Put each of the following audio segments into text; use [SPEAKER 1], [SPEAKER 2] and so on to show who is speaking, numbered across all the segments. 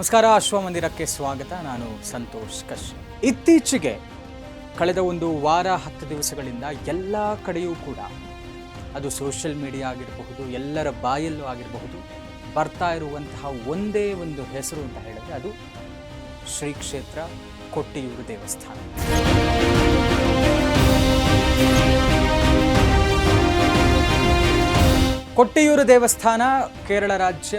[SPEAKER 1] ನಮಸ್ಕಾರ ಅಶ್ವಮಂದಿರಕ್ಕೆ ಸ್ವಾಗತ. ನಾನು ಸಂತೋಷ್ ಕಶ್. ಇತ್ತೀಚೆಗೆ ಕಳೆದ ಒಂದು ವಾರ, ಹತ್ತು ದಿವಸಗಳಿಂದ ಎಲ್ಲ ಕಡೆಯೂ ಕೂಡ ಅದು ಸೋಷಿಯಲ್ ಮೀಡಿಯಾ ಆಗಿರಬಹುದು, ಎಲ್ಲರ ಬಾಯಲ್ಲೂ ಆಗಿರಬಹುದು, ಬರ್ತಾ ಇರುವಂತಹ ಒಂದೇ ಒಂದು ಹೆಸರು ಅಂತ ಹೇಳಿದ್ರೆ ಅದು ಶ್ರೀ ಕ್ಷೇತ್ರ ಕೊಟ್ಟಿಯೂರು ದೇವಸ್ಥಾನ. ಕೊಟ್ಟಿಯೂರು ದೇವಸ್ಥಾನ ಕೇರಳ ರಾಜ್ಯ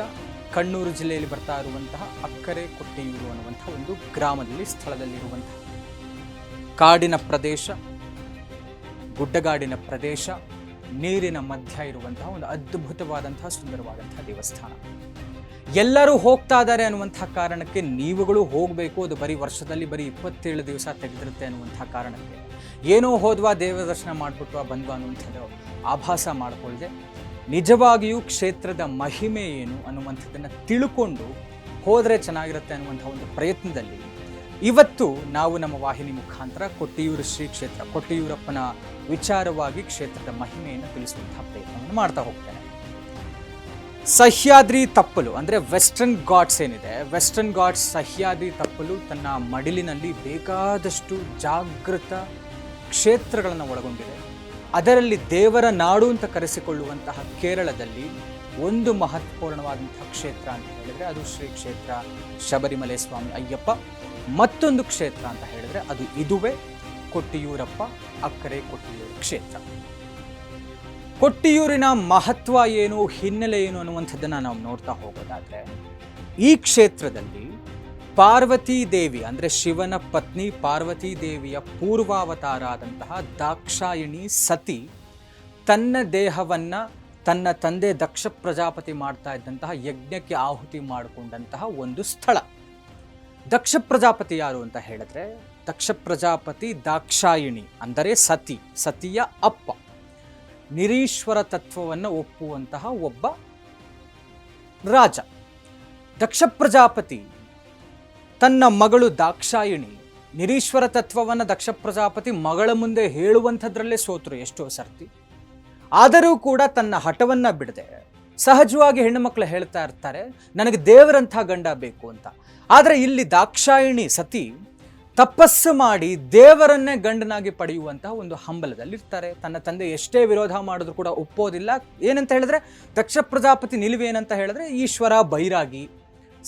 [SPEAKER 1] ಕಣ್ಣೂರು ಜಿಲ್ಲೆಯಲ್ಲಿ ಬರ್ತಾ ಇರುವಂತಹ ಅಕ್ಕರೆ ಕೊಟ್ಟೆಯೂರು ಅನ್ನುವಂಥ ಒಂದು ಗ್ರಾಮದಲ್ಲಿ, ಸ್ಥಳದಲ್ಲಿರುವಂತಹ ಕಾಡಿನ ಪ್ರದೇಶ, ಗುಡ್ಡಗಾಡಿನ ಪ್ರದೇಶ, ನೀರಿನ ಮಧ್ಯ ಇರುವಂತಹ ಒಂದು ಅದ್ಭುತವಾದಂತಹ ಸುಂದರವಾದಂತಹ ದೇವಸ್ಥಾನ. ಎಲ್ಲರೂ ಹೋಗ್ತಾ ಇದ್ದಾರೆ ಅನ್ನುವಂಥ ಕಾರಣಕ್ಕೆ ನೀವುಗಳು ಹೋಗಬೇಕು. ಅದು ಬರೀ ವರ್ಷದಲ್ಲಿ ಬರೀ ಇಪ್ಪತ್ತೇಳು ದಿವಸ ತೆಗೆದಿರುತ್ತೆ ಅನ್ನುವಂಥ ಕಾರಣಕ್ಕೆ. ಏನೋ ಹೋದ್ವಾ ದೇವ ದರ್ಶನ ಮಾಡಿಬಿಟ್ವಾ ಬಂದ್ವಾ ಅನ್ನುವಂಥದ್ದು ಆಭಾಸ ಮಾಡಿಕೊಳ್ಳದೆ ನಿಜವಾಗಿಯೂ ಕ್ಷೇತ್ರದ ಮಹಿಮೆ ಏನು ಅನ್ನುವಂಥದ್ದನ್ನು ತಿಳ್ಕೊಂಡು ಹೋದರೆ ಚೆನ್ನಾಗಿರುತ್ತೆ ಅನ್ನುವಂಥ ಒಂದು ಪ್ರಯತ್ನದಲ್ಲಿ ಇವತ್ತು ನಾವು ನಮ್ಮ ವಾಹಿನಿ ಮುಖಾಂತರ ಕೊಟ್ಟಿಯೂರು ಶ್ರೀ ಕ್ಷೇತ್ರ, ಕೊಟ್ಟಿಯೂರಪ್ಪನ ವಿಚಾರವಾಗಿ ಕ್ಷೇತ್ರದ ಮಹಿಮೆಯನ್ನು ತಿಳಿಸುವಂತಹ ಪ್ರಯತ್ನವನ್ನು ಮಾಡ್ತಾ ಹೋಗ್ತೇನೆ. ಸಹ್ಯಾದ್ರಿ ತಪ್ಪಲು, ಅಂದರೆ ವೆಸ್ಟರ್ನ್ ಗಾಡ್ಸ್ ಏನಿದೆ ವೆಸ್ಟರ್ನ್ ಗಾಡ್ಸ್ ಸಹ್ಯಾದ್ರಿ ತಪ್ಪಲು ತನ್ನ ಮಡಿಲಿನಲ್ಲಿ ಬೇಕಾದಷ್ಟು ಜಾಗೃತ ಕ್ಷೇತ್ರಗಳನ್ನು ಒಳಗೊಂಡಿದೆ. ಅದರಲ್ಲಿ ದೇವರ ನಾಡು ಅಂತ ಕರೆಸಿಕೊಳ್ಳುವಂತಹ ಕೇರಳದಲ್ಲಿ ಒಂದು ಮಹತ್ವಪೂರ್ಣವಾದಂತಹ ಕ್ಷೇತ್ರ ಅಂತ ಹೇಳಿದ್ರೆ ಅದು ಶ್ರೀ ಕ್ಷೇತ್ರ ಶಬರಿಮಲೆ ಸ್ವಾಮಿ ಅಯ್ಯಪ್ಪ. ಮತ್ತೊಂದು ಕ್ಷೇತ್ರ ಅಂತ ಹೇಳಿದ್ರೆ ಅದು ಇದುವೇ ಕೊಟ್ಟಿಯೂರಪ್ಪ, ಅಕ್ಕರೆ ಕೊಟ್ಟಿಯೂರು ಕ್ಷೇತ್ರ. ಕೊಟ್ಟಿಯೂರಿನ ಮಹತ್ವ ಏನು, ಹಿನ್ನೆಲೆ ಏನು ಅನ್ನುವಂಥದ್ದನ್ನು ನಾವು ನೋಡ್ತಾ ಹೋಗೋದಾದ್ರೆ ಈ ಕ್ಷೇತ್ರದಲ್ಲಿ ಪಾರ್ವತಿ ದೇವಿ, ಅಂದರೆ ಶಿವನ ಪತ್ನಿ ಪಾರ್ವತಿ ದೇವಿಯ ಪೂರ್ವಾವತಾರ ಆದಂತಹ ದಾಕ್ಷಾಯಿಣಿ ಸತಿ, ತನ್ನ ದೇಹವನ್ನು ತನ್ನ ತಂದೆ ದಕ್ಷ ಪ್ರಜಾಪತಿ ಮಾಡ್ತಾ ಇದ್ದಂತಹ ಯಜ್ಞಕ್ಕೆ ಆಹುತಿ ಮಾಡಿಕೊಂಡಂತಹ ಒಂದು ಸ್ಥಳ. ದಕ್ಷ ಪ್ರಜಾಪತಿ ಯಾರು ಅಂತ ಹೇಳಿದ್ರೆ, ದಕ್ಷ ಪ್ರಜಾಪತಿ ದಾಕ್ಷಾಯಿಣಿ, ಅಂದರೆ ಸತಿ, ಸತಿಯ ಅಪ್ಪ. ನಿರೀಶ್ವರ ತತ್ವವನ್ನು ಒಪ್ಪುವಂತಹ ಒಬ್ಬ ರಾಜ. ದಕ್ಷ ಪ್ರಜಾಪತಿ ತನ್ನ ಮಗಳು ದಾಕ್ಷಾಯಿಣಿ. ನಿರೀಶ್ವರ ತತ್ವವನ್ನು ದಕ್ಷ ಪ್ರಜಾಪತಿ ಮಗಳ ಮುಂದೆ ಹೇಳುವಂಥದ್ರಲ್ಲೇ ಸೋತರು ಎಷ್ಟೋ ಸರ್ತಿ. ಆದರೂ ಕೂಡ ತನ್ನ ಹಠವನ್ನು ಬಿಡದೆ, ಸಹಜವಾಗಿ ಹೆಣ್ಣು ಮಕ್ಕಳು ಹೇಳ್ತಾ ಇರ್ತಾರೆ, ನನಗೆ ದೇವರಂಥ ಗಂಡ ಬೇಕು ಅಂತ. ಆದರೆ ಇಲ್ಲಿ ದಾಕ್ಷಾಯಿಣಿ ಸತಿ ತಪಸ್ಸು ಮಾಡಿ ದೇವರನ್ನೇ ಗಂಡನಾಗಿ ಪಡೆಯುವಂತಹ ಒಂದು ಹಂಬಲದಲ್ಲಿರ್ತಾರೆ. ತನ್ನ ತಂದೆ ಎಷ್ಟೇ ವಿರೋಧ ಮಾಡಿದ್ರು ಕೂಡ ಒಪ್ಪೋದಿಲ್ಲ. ಏನಂತ ಹೇಳಿದ್ರೆ ದಕ್ಷ ಪ್ರಜಾಪತಿ ನಿಲುವೇನಂತ ಹೇಳಿದ್ರೆ ಈಶ್ವರ ಬೈರಾಗಿ,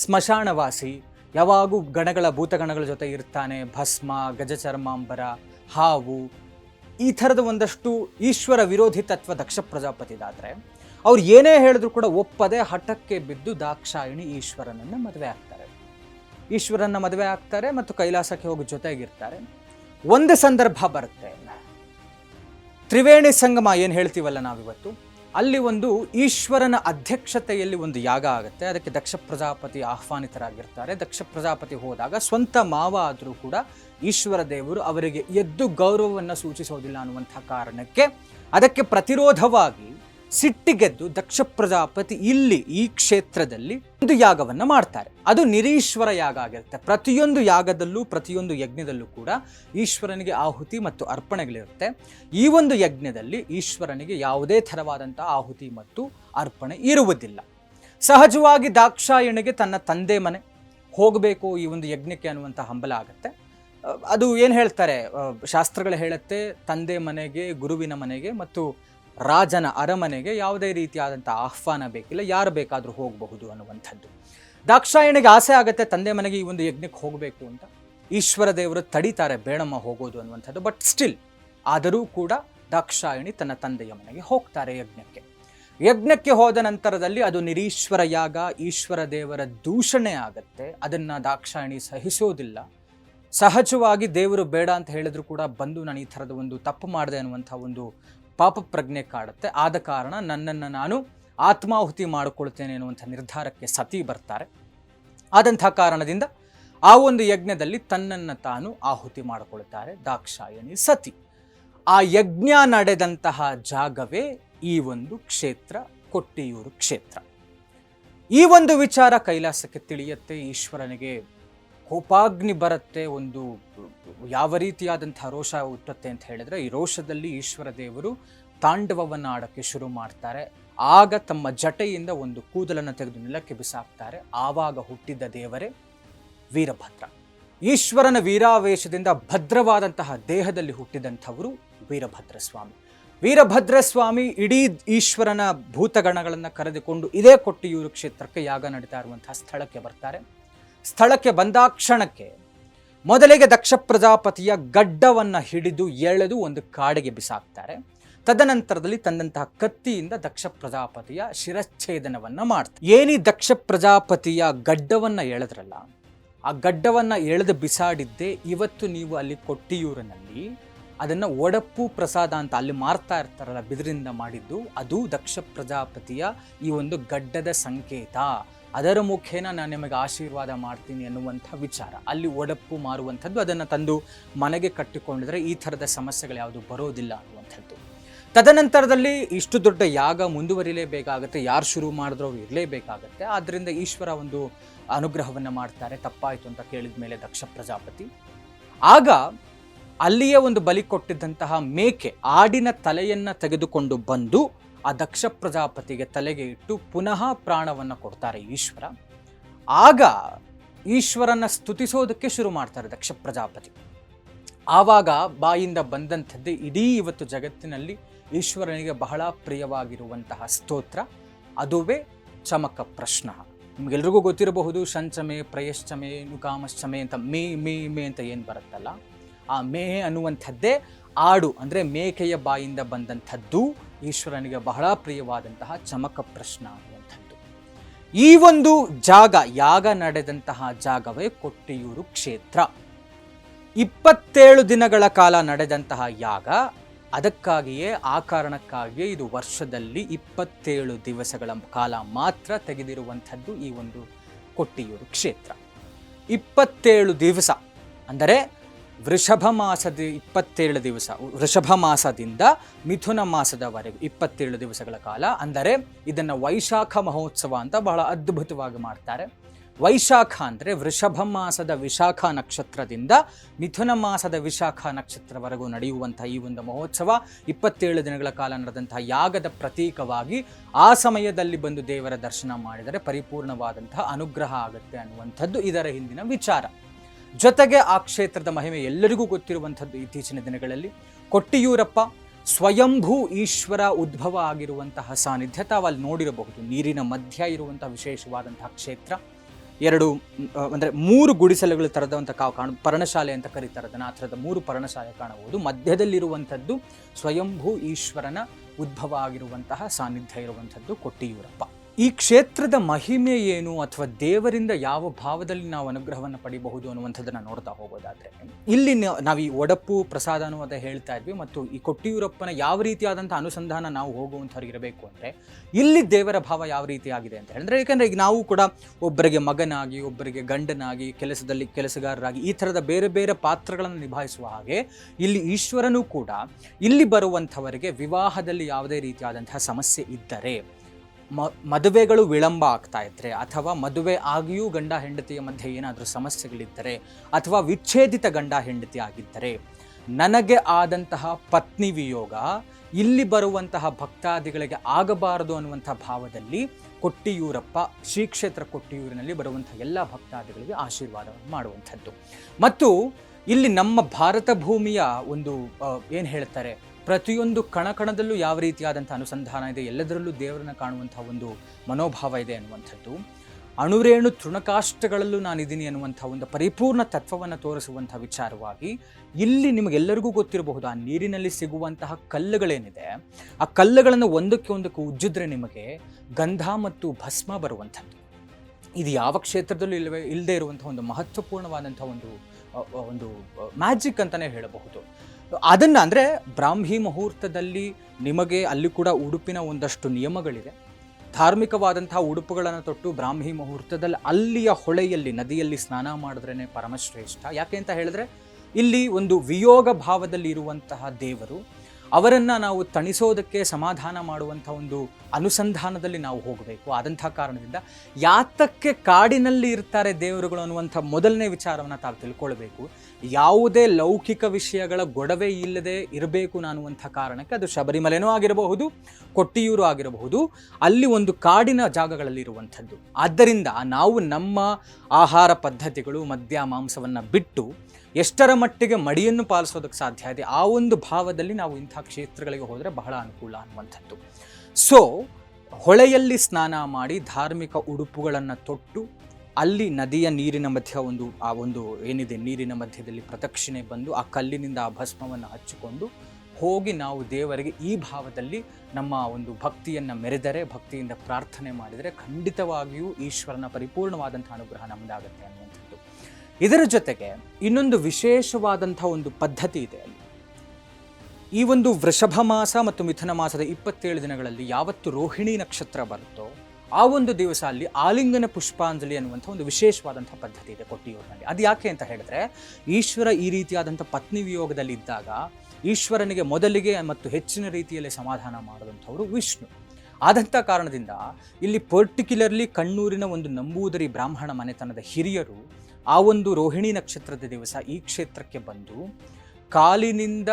[SPEAKER 1] ಸ್ಮಶಾನವಾಸಿ ಯಾವಾಗೂ ಗಣಗಳ, ಭೂತಗಣಗಳ ಜೊತೆ ಇರ್ತಾನೆ. ಭಸ್ಮ, ಗಜಚರ್ಮಾಂಬರ, ಹಾವು, ಈ ಥರದ ಒಂದಷ್ಟು ಈಶ್ವರ ವಿರೋಧಿ ತತ್ವ ದಕ್ಷ ಪ್ರಜಾಪತಿದಾದರೆ, ಅವ್ರು ಏನೇ ಹೇಳಿದ್ರು ಕೂಡ ಒಪ್ಪದೆ ಹಠಕ್ಕೆ ಬಿದ್ದು ದಾಕ್ಷಾಯಿಣಿ ಈಶ್ವರನನ್ನು ಮದುವೆ ಆಗ್ತಾರೆ. ಈಶ್ವರನ್ನ ಮದುವೆ ಆಗ್ತಾರೆ ಮತ್ತು ಕೈಲಾಸಕ್ಕೆ ಹೋಗಿ ಜೊತೆಗಿರ್ತಾರೆ. ಒಂದು ಸಂದರ್ಭ ಬರುತ್ತೆ. ತ್ರಿವೇಣಿ ಸಂಗಮ ಏನು ಹೇಳ್ತೀವಲ್ಲ ನಾವಿವತ್ತು? ಅಲ್ಲಿ ಒಂದು ಈಶ್ವರನ ಅಧ್ಯಕ್ಷತೆಯಲ್ಲಿ ಒಂದು ಯಾಗ ಆಗುತ್ತೆ. ಅದಕ್ಕೆ ದಕ್ಷ ಪ್ರಜಾಪತಿ ಆಹ್ವಾನಿತರಾಗಿರ್ತಾರೆ. ದಕ್ಷ ಪ್ರಜಾಪತಿ ಹೋದಾಗ ಸ್ವಂತ ಮಾವ ಆದರೂ ಕೂಡ ಈಶ್ವರ ದೇವರು ಅವರಿಗೆ ಎದ್ದು ಗೌರವವನ್ನು ಸೂಚಿಸೋದಿಲ್ಲ ಅನ್ನುವಂಥ ಕಾರಣಕ್ಕೆ ಅದಕ್ಕೆ ಪ್ರತಿರೋಧವಾಗಿ ಸಿಟ್ಟಿಗೆದ್ದು ದಕ್ಷ ಪ್ರಜಾಪತಿ ಇಲ್ಲಿ ಈ ಕ್ಷೇತ್ರದಲ್ಲಿ ಒಂದು ಯಾಗವನ್ನು ಮಾಡ್ತಾರೆ. ಅದು ನಿರೀಶ್ವರ ಯಾಗ ಆಗಿರುತ್ತೆ. ಪ್ರತಿಯೊಂದು ಯಾಗದಲ್ಲೂ, ಪ್ರತಿಯೊಂದು ಯಜ್ಞದಲ್ಲೂ ಕೂಡ ಈಶ್ವರನಿಗೆ ಆಹುತಿ ಮತ್ತು ಅರ್ಪಣೆಗಳಿರುತ್ತೆ. ಈ ಒಂದು ಯಜ್ಞದಲ್ಲಿ ಈಶ್ವರನಿಗೆ ಯಾವುದೇ ಥರವಾದಂಥ ಆಹುತಿ ಮತ್ತು ಅರ್ಪಣೆ ಇರುವುದಿಲ್ಲ. ಸಹಜವಾಗಿ ದಾಕ್ಷಾಯಣಿಗೆ ತನ್ನ ತಂದೆ ಮನೆ ಹೋಗಬೇಕು ಈ ಒಂದು ಯಜ್ಞಕ್ಕೆ ಅನ್ನುವಂಥ ಹಂಬಲ ಆಗುತ್ತೆ. ಅದು ಏನು ಹೇಳ್ತಾರೆ? ಶಾಸ್ತ್ರಗಳು ಹೇಳುತ್ತೆ, ತಂದೆ ಮನೆಗೆ, ಗುರುವಿನ ಮನೆಗೆ ಮತ್ತು ರಾಜನ ಅರಮನೆಗೆ ಯಾವುದೇ ರೀತಿಯಾದಂಥ ಆಹ್ವಾನ ಬೇಕಿಲ್ಲ, ಯಾರು ಬೇಕಾದರೂ ಹೋಗಬಹುದು ಅನ್ನುವಂಥದ್ದು. ದಾಕ್ಷಾಯಣಿಗೆ ಆಸೆ ಆಗುತ್ತೆ, ತಂದೆ ಮನೆಗೆ ಈ ಒಂದು ಯಜ್ಞಕ್ಕೆ ಹೋಗಬೇಕು ಅಂತ. ಈಶ್ವರ ದೇವರು ತಡೀತಾರೆ ಬೇಡಮ್ಮ ಹೋಗೋದು ಅನ್ನುವಂಥದ್ದು ಬಟ್ ಸ್ಟಿಲ್ ಆದರೂ ಕೂಡ ದಾಕ್ಷಾಯಣಿ ತನ್ನ ತಂದೆಯ ಮನೆಗೆ ಹೋಗ್ತಾರೆ ಯಜ್ಞಕ್ಕೆ. ಯಜ್ಞಕ್ಕೆ ಹೋದ ನಂತರದಲ್ಲಿ ಅದು ನಿರೀಶ್ವರ ಯಾಗ, ಈಶ್ವರ ದೇವರ ದೂಷಣೆ ಆಗತ್ತೆ, ಅದನ್ನು ದಾಕ್ಷಾಯಣಿ ಸಹಿಸೋದಿಲ್ಲ. ಸಹಜವಾಗಿ ದೇವರು ಬೇಡ ಅಂತ ಹೇಳಿದ್ರು ಕೂಡ ಬಂದು ನಾನು ಈ ಥರದ ಒಂದು ತಪ್ಪು ಮಾಡಿದೆ ಅನ್ನುವಂಥ ಒಂದು ಪಾಪ ಪ್ರಜ್ಞೆ ಕಾಡುತ್ತೆ. ಆದ ಕಾರಣ ನನ್ನನ್ನು ನಾನು ಆತ್ಮಾಹುತಿ ಮಾಡಿಕೊಳ್ತೇನೆ ಎನ್ನುವಂಥ ನಿರ್ಧಾರಕ್ಕೆ ಸತಿ ಬರ್ತಾರೆ. ಆದಂಥ ಕಾರಣದಿಂದ ಆ ಒಂದು ಯಜ್ಞದಲ್ಲಿ ತನ್ನನ್ನು ತಾನು ಆಹುತಿ ಮಾಡಿಕೊಳ್ತಾರೆ. ದಾಕ್ಷಾಯಣಿ ಸತಿ. ಆ ಯಜ್ಞ ನಡೆದಂತಹ ಜಾಗವೇ ಈ ಒಂದು ಕ್ಷೇತ್ರ, ಕೊಟ್ಟಿಯೂರು ಕ್ಷೇತ್ರ. ಈ ಒಂದು ವಿಚಾರ ಕೈಲಾಸಕ್ಕೆ ತಿಳಿಯುತ್ತೆ. ಈಶ್ವರನಿಗೆ ಕೋಪಾಗ್ನಿ ಬರುತ್ತೆ ಒಂದು ಯಾವ ರೀತಿಯಾದಂಥ ರೋಷ ಹುಟ್ಟುತ್ತೆ ಅಂತ ಹೇಳಿದ್ರೆ ಈ ರೋಷದಲ್ಲಿ ಈಶ್ವರ ದೇವರು ತಾಂಡವವನ್ನು ಆಡೋಕ್ಕೆ ಶುರು ಮಾಡ್ತಾರೆ. ಆಗ ತಮ್ಮ ಜಟೆಯಿಂದ ಒಂದು ಕೂದಲನ್ನು ತೆಗೆದು ನೆಲಕ್ಕೆ ಬಿಸಾಕ್ತಾರೆ. ಆವಾಗ ಹುಟ್ಟಿದ ದೇವರೇ ವೀರಭದ್ರ. ಈಶ್ವರನ ವೀರಾವೇಶದಿಂದ ಭದ್ರವಾದಂತಹ ದೇಹದಲ್ಲಿ ಹುಟ್ಟಿದಂಥವರು ವೀರಭದ್ರ ಸ್ವಾಮಿ. ವೀರಭದ್ರ ಸ್ವಾಮಿ ಇಡೀ ಈಶ್ವರನ ಭೂತಗಣಗಳನ್ನು ಕರೆದುಕೊಂಡು ಇದೇ ಕೊಟ್ಟಿಯೂರು ಕ್ಷೇತ್ರಕ್ಕೆ ಯಾಗ ನಡೀತಾ ಇರುವಂತಹ ಸ್ಥಳಕ್ಕೆ ಬರ್ತಾರೆ. ಸ್ಥಳಕ್ಕೆ ಬಂದಾಕ್ಷಣಕ್ಕೆ ಮೊದಲಿಗೆ ದಕ್ಷ ಪ್ರಜಾಪತಿಯ ಗಡ್ಡವನ್ನು ಹಿಡಿದು ಎಳೆದು ಒಂದು ಕಾಡಿಗೆ ಬಿಸಾಕ್ತಾರೆ. ತದನಂತರದಲ್ಲಿ ತಂದಂತಹ ಕತ್ತಿಯಿಂದ ದಕ್ಷ ಪ್ರಜಾಪತಿಯ ಶಿರಚ್ಛೇದನವನ್ನು ಮಾಡ್ತಾರೆ. ಏನಿ ದಕ್ಷ ಪ್ರಜಾಪತಿಯ ಗಡ್ಡವನ್ನು ಎಳೆದ್ರಲ್ಲ, ಆ ಗಡ್ಡವನ್ನು ಎಳೆದು ಬಿಸಾಡಿದ್ದೆ ಇವತ್ತು ನೀವು ಅಲ್ಲಿ ಕೊಟ್ಟಿಯೂರಿನಲ್ಲಿ ಅದನ್ನು ಒಡಪ್ಪು ಪ್ರಸಾದ ಅಂತ ಅಲ್ಲಿ ಮಾರ್ತಾ ಇರ್ತಾರಲ್ಲ ಬಿದಿರಿಂದ ಮಾಡಿದ್ದು, ಅದು ದಕ್ಷ ಪ್ರಜಾಪತಿಯ ಈ ಒಂದು ಗಡ್ಡದ ಸಂಕೇತ. ಅದರ ಮುಖೇನ ನಾನು ನಿಮಗೆ ಆಶೀರ್ವಾದ ಮಾಡ್ತೀನಿ ಅನ್ನುವಂಥ ವಿಚಾರ. ಅಲ್ಲಿ ಒಡಪ್ಪು ಮಾರುವಂಥದ್ದು ಅದನ್ನು ತಂದು ಮನೆಗೆ ಕಟ್ಟಿಕೊಂಡಿದ್ರೆ ಈ ಥರದ ಸಮಸ್ಯೆಗಳು ಯಾವುದು ಬರೋದಿಲ್ಲ ಅನ್ನುವಂಥದ್ದು. ತದನಂತರದಲ್ಲಿ ಇಷ್ಟು ದೊಡ್ಡ ಯಾಗ ಮುಂದುವರಿಲೇಬೇಕಾಗತ್ತೆ ಯಾರು ಶುರು ಮಾಡಿದ್ರೋ ಇರಲೇಬೇಕಾಗತ್ತೆ. ಆದ್ದರಿಂದ ಈಶ್ವರ ಒಂದು ಅನುಗ್ರಹವನ್ನು ಮಾಡ್ತಾರೆ, ತಪ್ಪಾಯಿತು ಅಂತ ಕೇಳಿದ ಮೇಲೆ ದಕ್ಷ ಪ್ರಜಾಪತಿ. ಆಗ ಅಲ್ಲಿಯೇ ಒಂದು ಬಲಿ ಕೊಟ್ಟಿದ್ದಂತಹ ಮೇಕೆ ಆಡಿನ ತಲೆಯನ್ನು ತೆಗೆದುಕೊಂಡು ಬಂದು ಆ ದಕ್ಷ ಪ್ರಜಾಪತಿಗೆ ತಲೆಗೆ ಇಟ್ಟು ಪುನಃ ಪ್ರಾಣವನ್ನು ಕೊಡ್ತಾರೆ ಈಶ್ವರ. ಆಗ ಈಶ್ವರನ ಸ್ತುತಿಸೋದಕ್ಕೆ ಶುರು ಮಾಡ್ತಾರೆ ದಕ್ಷ ಪ್ರಜಾಪತಿ. ಆವಾಗ ಬಾಯಿಂದ ಬಂದಂಥದ್ದೇ ಇಡೀ ಇವತ್ತು ಜಗತ್ತಿನಲ್ಲಿ ಈಶ್ವರನಿಗೆ ಬಹಳ ಪ್ರಿಯವಾಗಿರುವಂತಹ ಸ್ತೋತ್ರ, ಅದುವೇ ಚಮಕ ಪ್ರಶ್ನ. ನಿಮಗೆಲ್ರಿಗೂ ಗೊತ್ತಿರಬಹುದು, ಶಂಚಮೆ, ಪ್ರಯಶ್ಚಮೆ, ನುಕಾಮಶ್ಚಮೆ ಅಂತ ಮೇ ಮೇ ಮೇ ಅಂತ ಏನು ಬರುತ್ತಲ್ಲ? ಆ ಮೇ ಅನ್ನುವಂಥದ್ದೇ ಆಡು, ಅಂದರೆ ಮೇಕೆಯ ಬಾಯಿಂದ ಬಂದಂಥದ್ದು ಈಶ್ವರನಿಗೆ ಬಹಳ ಪ್ರಿಯವಾದಂತಹ ಚಮಕ ಪ್ರಶ್ನ ಅನ್ನುವಂಥದ್ದು ಈ ಒಂದು ಜಾಗ, ಯಾಗ ನಡೆದಂತಹ ಜಾಗವೇ ಕೊಟ್ಟಿಯೂರು ಕ್ಷೇತ್ರ. ಇಪ್ಪತ್ತೇಳು ದಿನಗಳ ಕಾಲ ನಡೆದಂತಹ ಯಾಗ, ಅದಕ್ಕಾಗಿಯೇ, ಆ ಕಾರಣಕ್ಕಾಗಿಯೇ ಇದು ವರ್ಷದಲ್ಲಿ ಇಪ್ಪತ್ತೇಳು ದಿವಸಗಳ ಕಾಲ ಮಾತ್ರ ತೆಗೆದಿರುವಂಥದ್ದು ಈ ಒಂದು ಕೊಟ್ಟಿಯೂರು ಕ್ಷೇತ್ರ. ಇಪ್ಪತ್ತೇಳು ದಿವಸ, ಅಂದರೆ ವೃಷಭ ಮಾಸದ ಇಪ್ಪತ್ತೇಳು ದಿವಸ ವೃಷಭ ಮಾಸದಿಂದ ಮಿಥುನ ಮಾಸದವರೆಗೂ, ಇಪ್ಪತ್ತೇಳು ದಿವಸಗಳ ಕಾಲ. ಅಂದರೆ ಇದನ್ನು ವೈಶಾಖ ಮಹೋತ್ಸವ ಅಂತ ಬಹಳ ಅದ್ಭುತವಾಗಿ ಮಾಡ್ತಾರೆ. ವೈಶಾಖ ಅಂದರೆ ವೃಷಭ ಮಾಸದ ವಿಶಾಖ ನಕ್ಷತ್ರದಿಂದ ಮಿಥುನ ಮಾಸದ ವಿಶಾಖ ನಕ್ಷತ್ರವರೆಗೂ ನಡೆಯುವಂತಹ ಈ ಒಂದು ಮಹೋತ್ಸವ. ಇಪ್ಪತ್ತೇಳು ದಿನಗಳ ಕಾಲ ನಡೆದಂತಹ ಯಾಗದ ಪ್ರತೀಕವಾಗಿ ಆ ಸಮಯದಲ್ಲಿ ಬಂದು ದೇವರ ದರ್ಶನ ಮಾಡಿದರೆ ಪರಿಪೂರ್ಣವಾದಂತಹ ಅನುಗ್ರಹ ಆಗುತ್ತೆ ಅನ್ನುವಂಥದ್ದು ಇದರ ಹಿಂದಿನ ವಿಚಾರ. ಜೊತೆಗೆ ಆ ಕ್ಷೇತ್ರದ ಮಹಿಮೆ ಎಲ್ಲರಿಗೂ ಗೊತ್ತಿರುವಂಥದ್ದು ಇತ್ತೀಚಿನ ದಿನಗಳಲ್ಲಿ. ಕೊಟ್ಟಿಯೂರಪ್ಪ ಸ್ವಯಂಭೂ ಈಶ್ವರ ಉದ್ಭವ ಆಗಿರುವಂತಹ ಸಾನ್ನಿಧ್ಯ ತಾವು ಅಲ್ಲಿ ನೋಡಿರಬಹುದು. ನೀರಿನ ಮಧ್ಯ ಇರುವಂತಹ ವಿಶೇಷವಾದಂತಹ ಕ್ಷೇತ್ರ. ಎರಡು ಅಂದರೆ ಮೂರು ಗುಡಿಸಲುಗಳು ತರದಂಥ ಕಾವು ಕಾಣು, ಪರ್ಣಶಾಲೆ ಅಂತ ಕರೀತಾರೆ. ಅದನ್ನು ಆ ಥರದ ಮೂರು ಪರ್ಣಶಾಲೆ ಕಾಣಬಹುದು. ಮಧ್ಯದಲ್ಲಿರುವಂಥದ್ದು ಸ್ವಯಂಭೂ ಈಶ್ವರನ ಉದ್ಭವ ಆಗಿರುವಂತಹ ಸಾನ್ನಿಧ್ಯ ಇರುವಂಥದ್ದು ಕೊಟ್ಟಿಯೂರಪ್ಪ. ಈ ಕ್ಷೇತ್ರದ ಮಹಿಮೆ ಏನು ಅಥವಾ ದೇವರಿಂದ ಯಾವ ಭಾವದಲ್ಲಿ ನಾವು ಅನುಗ್ರಹವನ್ನು ಪಡಿಬಹುದು ಅನ್ನುವಂಥದ್ದನ್ನು ನೋಡ್ತಾ ಹೋಗೋದಾದರೆ, ಇಲ್ಲಿ ನಾವು ಈ ಒಡಪು ಪ್ರಸಾದ ಅನ್ನುವಂತ ಹೇಳ್ತಾ ಇದ್ವಿ ಮತ್ತು ಈ ಕೊಟ್ಟಿಯೂರಪ್ಪನ ಯಾವ ರೀತಿಯಾದಂಥ ಅನುಸಂಧಾನ ನಾವು ಹೋಗುವಂಥವ್ರಿಗೆ ಇರಬೇಕು ಅಂದರೆ, ಇಲ್ಲಿ ದೇವರ ಭಾವ ಯಾವ ರೀತಿಯಾಗಿದೆ ಅಂತ ಹೇಳಿದ್ರೆ ಏಕೆಂದರೆ ಈಗ ನಾವು ಕೂಡ ಒಬ್ಬರಿಗೆ ಮಗನಾಗಿ, ಒಬ್ಬರಿಗೆ ಗಂಡನಾಗಿ, ಕೆಲಸದಲ್ಲಿ ಕೆಲಸಗಾರರಾಗಿ ಈ ಥರದ ಬೇರೆ ಬೇರೆ ಪಾತ್ರಗಳನ್ನು ನಿಭಾಯಿಸುವ ಹಾಗೆ ಇಲ್ಲಿ ಈಶ್ವರನೂ ಕೂಡ ಇಲ್ಲಿ ಬರುವಂಥವರಿಗೆ ವಿವಾಹದಲ್ಲಿ ಯಾವುದೇ ರೀತಿಯಾದಂತಹ ಸಮಸ್ಯೆ ಇದ್ದರೆ ಮ, ಮದುವೆಗಳು ವಿಳಂಬ ಆಗ್ತಾ ಇದ್ದರೆ ಅಥವಾ ಮದುವೆ ಆಗಿಯೂ ಗಂಡ ಹೆಂಡತಿಯ ಮಧ್ಯೆ ಏನಾದರೂ ಸಮಸ್ಯೆಗಳಿದ್ದರೆ ಅಥವಾ ವಿಚ್ಛೇದಿತ ಗಂಡ ಹೆಂಡತಿ ಆಗಿದ್ದರೆ, ನನಗೆ ಆದಂತಹ ಪತ್ನಿ ವಿಯೋಗ ಇಲ್ಲಿ ಬರುವಂತಹ ಭಕ್ತಾದಿಗಳಿಗೆ ಆಗಬಾರದು ಅನ್ನುವಂಥ ಭಾವದಲ್ಲಿ ಕೊಟ್ಟಿಯೂರಪ್ಪ ಶ್ರೀ ಕ್ಷೇತ್ರ ಕೊಟ್ಟಿಯೂರಿನಲ್ಲಿ ಬರುವಂಥ ಎಲ್ಲ ಭಕ್ತಾದಿಗಳಿಗೆ ಆಶೀರ್ವಾದವನ್ನು ಮಾಡುವಂಥದ್ದು. ಮತ್ತು ಇಲ್ಲಿ ನಮ್ಮ ಭಾರತ ಭೂಮಿಯ ಒಂದು ಏನು ಹೇಳ್ತಾರೆ? ಪ್ರತಿಯೊಂದು ಕಣಕಣದಲ್ಲೂ ಯಾವ ರೀತಿಯಾದಂಥ ಅನುಸಂಧಾನ ಇದೆ, ಎಲ್ಲದರಲ್ಲೂ ದೇವರನ್ನ ಕಾಣುವಂಥ ಒಂದು ಮನೋಭಾವ ಇದೆ ಅನ್ನುವಂಥದ್ದು. ಅಣುರೇಣು ತೃಣಕಾಷ್ಟಗಳಲ್ಲೂ ನಾನಿದ್ದೀನಿ ಅನ್ನುವಂಥ ಒಂದು ಪರಿಪೂರ್ಣ ತತ್ವವನ್ನು ತೋರಿಸುವಂಥ ವಿಚಾರವಾಗಿ ಇಲ್ಲಿ ನಿಮಗೆಲ್ಲರಿಗೂ ಗೊತ್ತಿರಬಹುದು, ಆ ನೀರಿನಲ್ಲಿ ಸಿಗುವಂತಹ ಕಲ್ಲುಗಳೇನಿದೆ, ಆ ಕಲ್ಲುಗಳನ್ನು ಒಂದಕ್ಕೆ ಒಂದಕ್ಕೆ ಉಜ್ಜಿದ್ರೆ ನಿಮಗೆ ಗಂಧ ಮತ್ತು ಭಸ್ಮ ಬರುವಂಥದ್ದು. ಇದು ಯಾವ ಕ್ಷೇತ್ರದಲ್ಲೂ ಇಲ್ಲವೇ, ಇಲ್ಲದೆ ಇರುವಂಥ ಒಂದು ಮಹತ್ವಪೂರ್ಣವಾದಂಥ ಒಂದು ಒಂದು ಮ್ಯಾಜಿಕ್ ಅಂತಲೇ ಹೇಳಬಹುದು. ಅದನ್ನು ಅಂದರೆ ಬ್ರಾಹ್ಮಿ ಮುಹೂರ್ತದಲ್ಲಿ ನಿಮಗೆ ಅಲ್ಲಿ ಕೂಡ ಉಡುಪಿನ ಒಂದಷ್ಟು ನಿಯಮಗಳಿದೆ. ಧಾರ್ಮಿಕವಾದಂತಹ ಉಡುಪುಗಳನ್ನು ತೊಟ್ಟು ಬ್ರಾಹ್ಮಿ ಮುಹೂರ್ತದಲ್ಲಿ ಅಲ್ಲಿಯ ಹೊಳೆಯಲ್ಲಿ, ನದಿಯಲ್ಲಿ ಸ್ನಾನ ಮಾಡಿದ್ರೇ ಪರಮಶ್ರೇಷ್ಠ. ಯಾಕೆ ಅಂತ ಹೇಳಿದ್ರೆ, ಇಲ್ಲಿ ಒಂದು ವಿಯೋಗ ಭಾವದಲ್ಲಿ ಇರುವಂತಹ ದೇವರು ಅವರನ್ನು ನಾವು ತಣಿಸೋದಕ್ಕೆ ಸಮಾಧಾನ ಮಾಡುವಂಥ ಒಂದು ಅನುಸಂಧಾನದಲ್ಲಿ ನಾವು ಹೋಗಬೇಕು. ಆದಂಥ ಕಾರಣದಿಂದ ಯಾತಕ್ಕೆ ಕಾಡಿನಲ್ಲಿ ಇರ್ತಾರೆ ದೇವರುಗಳು ಅನ್ನುವಂಥ ಮೊದಲನೇ ವಿಚಾರವನ್ನು ತಾವು ತಿಳ್ಕೊಳ್ಬೇಕು. ಯಾವುದೇ ಲೌಕಿಕ ವಿಷಯಗಳ ಗೊಡವೆ ಇಲ್ಲದೆ ಇರಬೇಕು ಅನ್ನುವಂಥ ಕಾರಣಕ್ಕೆ ಅದು ಶಬರಿಮಲೆನೂ ಆಗಿರಬಹುದು, ಕೊಟ್ಟಿಯೂರು ಆಗಿರಬಹುದು. ಅಲ್ಲಿ ಒಂದು ಕಾಡಿನ ಜಾಗಗಳಲ್ಲಿ ಇರುವಂಥದ್ದು. ಆದ್ದರಿಂದ ನಾವು ನಮ್ಮ ಆಹಾರ ಪದ್ಧತಿಗಳು, ಮದ್ಯ, ಮಾಂಸವನ್ನು ಬಿಟ್ಟು ಎಷ್ಟರ ಮಟ್ಟಿಗೆ ಮಡಿಯನ್ನು ಪಾಲಿಸೋದಕ್ಕೆ ಸಾಧ್ಯ ಇದೆ? ಆ ಒಂದು ಭಾವದಲ್ಲಿ ನಾವು ಇಂಥ ಕ್ಷೇತ್ರಗಳಿಗೆ ಹೋದರೆ ಬಹಳ ಅನುಕೂಲ ಅನ್ನುವಂಥದ್ದು. ಸೊ ಹೊಳೆಯಲ್ಲಿ ಸ್ನಾನ ಮಾಡಿ ಧಾರ್ಮಿಕ ಉಡುಪುಗಳನ್ನು ತೊಟ್ಟು ಅಲ್ಲಿ ನದಿಯ ನೀರಿನ ಮಧ್ಯ ಒಂದು, ಆ ಒಂದು ಏನಿದೆ, ನೀರಿನ ಮಧ್ಯದಲ್ಲಿ ಪ್ರದಕ್ಷಿಣೆ ಬಂದು ಆ ಕಲ್ಲಿನಿಂದ ಆ ಭಸ್ಮವನ್ನು ಹಚ್ಚಿಕೊಂಡು ಹೋಗಿ ನಾವು ದೇವರಿಗೆ ಈ ಭಾವದಲ್ಲಿ ನಮ್ಮ ಒಂದು ಭಕ್ತಿಯನ್ನು ಮೆರೆದರೆ, ಭಕ್ತಿಯಿಂದ ಪ್ರಾರ್ಥನೆ ಮಾಡಿದರೆ ಖಂಡಿತವಾಗಿಯೂ ಈಶ್ವರನ ಪರಿಪೂರ್ಣವಾದಂಥ ಅನುಗ್ರಹ ನಮ್ಮದಾಗುತ್ತೆ ಅನ್ನುವಂಥದ್ದು. ಇದರ ಜೊತೆಗೆ ಇನ್ನೊಂದು ವಿಶೇಷವಾದಂಥ ಒಂದು ಪದ್ಧತಿ ಇದೆ. ಈ ಒಂದು ವೃಷಭ ಮಾಸ ಮತ್ತು ಮಿಥುನ ಮಾಸದ ಇಪ್ಪತ್ತೇಳು ದಿನಗಳಲ್ಲಿ ಯಾವತ್ತು ರೋಹಿಣಿ ನಕ್ಷತ್ರ ಬರುತ್ತೋ, ಆ ಒಂದು ದಿವಸ ಅಲ್ಲಿ ಆಲಿಂಗನ ಪುಷ್ಪಾಂಜಲಿ ಅನ್ನುವಂಥ ಒಂದು ವಿಶೇಷವಾದಂಥ ಪದ್ಧತಿ ಇದೆ ಕೊಟ್ಟಿಯೂರಿನಲ್ಲಿ. ಅದು ಯಾಕೆ ಅಂತ ಹೇಳಿದ್ರೆ, ಈಶ್ವರ ಈ ರೀತಿಯಾದಂಥ ಪತ್ನಿ ವಿಯೋಗದಲ್ಲಿ ಇದ್ದಾಗ ಈಶ್ವರನಿಗೆ ಮೊದಲಿಗೆ ಮತ್ತು ಹೆಚ್ಚಿನ ರೀತಿಯಲ್ಲಿ ಸಮಾಧಾನ ಮಾಡಿದಂಥವರು ವಿಷ್ಣು. ಆದಂಥ ಕಾರಣದಿಂದ ಇಲ್ಲಿ ಪರ್ಟಿಕ್ಯುಲರ್ಲಿ ಕಣ್ಣೂರಿನ ಒಂದು ನಂಬೂದರಿ ಬ್ರಾಹ್ಮಣ ಮನೆತನದ ಹಿರಿಯರು ಆ ಒಂದು ರೋಹಿಣಿ ನಕ್ಷತ್ರದ ದಿವಸ ಈ ಕ್ಷೇತ್ರಕ್ಕೆ ಬಂದು ಕಾಲಿನಿಂದ,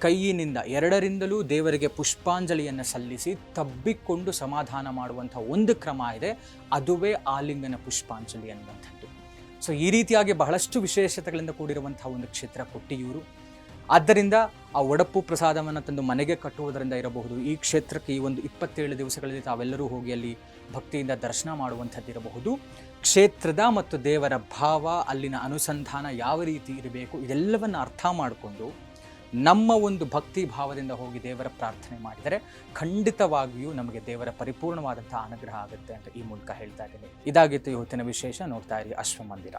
[SPEAKER 1] ಕೈಯಿನಿಂದ ಎರಡರಿಂದಲೂ ದೇವರಿಗೆ ಪುಷ್ಪಾಂಜಲಿಯನ್ನು ಸಲ್ಲಿಸಿ ತಬ್ಬಿಕೊಂಡು ಸಮಾಧಾನ ಮಾಡುವಂಥ ಒಂದು ಕ್ರಮ ಇದೆ. ಅದುವೇ ಆಲಿಂಗನ ಪುಷ್ಪಾಂಜಲಿ ಅನ್ನುವಂಥದ್ದು. ಸೊ ಈ ರೀತಿಯಾಗಿ ಬಹಳಷ್ಟು ವಿಶೇಷತೆಗಳಿಂದ ಕೂಡಿರುವಂಥ ಒಂದು ಕ್ಷೇತ್ರ ಕೊಟ್ಟಿಯೂರು. ಆದ್ದರಿಂದ ಆ ಒಡಪ್ಪು ಪ್ರಸಾದವನ್ನು ತಂದು ಮನೆಗೆ ಕಟ್ಟುವುದರಿಂದ ಇರಬಹುದು. ಈ ಕ್ಷೇತ್ರಕ್ಕೆ ಈ ಒಂದು ಇಪ್ಪತ್ತೇಳು ದಿವಸಗಳಲ್ಲಿ ತಾವೆಲ್ಲರೂ ಹೋಗಿ ಅಲ್ಲಿ ಭಕ್ತಿಯಿಂದ ದರ್ಶನ ಮಾಡುವಂಥದ್ದಿರಬಹುದು. ಕ್ಷೇತ್ರದ ಮತ್ತು ದೇವರ ಭಾವ, ಅಲ್ಲಿನ ಅನುಸಂಧಾನ ಯಾವ ರೀತಿ ಇರಬೇಕು, ಇದೆಲ್ಲವನ್ನು ಅರ್ಥ ಮಾಡಿಕೊಂಡು ನಮ್ಮ ಒಂದು ಭಕ್ತಿ ಭಾವದಿಂದ ಹೋಗಿ ದೇವರ ಪ್ರಾರ್ಥನೆ ಮಾಡಿದರೆ ಖಂಡಿತವಾಗಿಯೂ ನಮಗೆ ದೇವರ ಪರಿಪೂರ್ಣವಾದಂಥ ಅನುಗ್ರಹ ಆಗುತ್ತೆ ಅಂತ ಈ ಮೂಲಕ ಹೇಳ್ತಾ ಇದ್ದೇನೆ. ಇದಾಗಿತ್ತು ಇವತ್ತಿನ ವಿಶೇಷ. ನೋಡ್ತಾ ಇರಿ ಅಶ್ವಮಂದಿರ.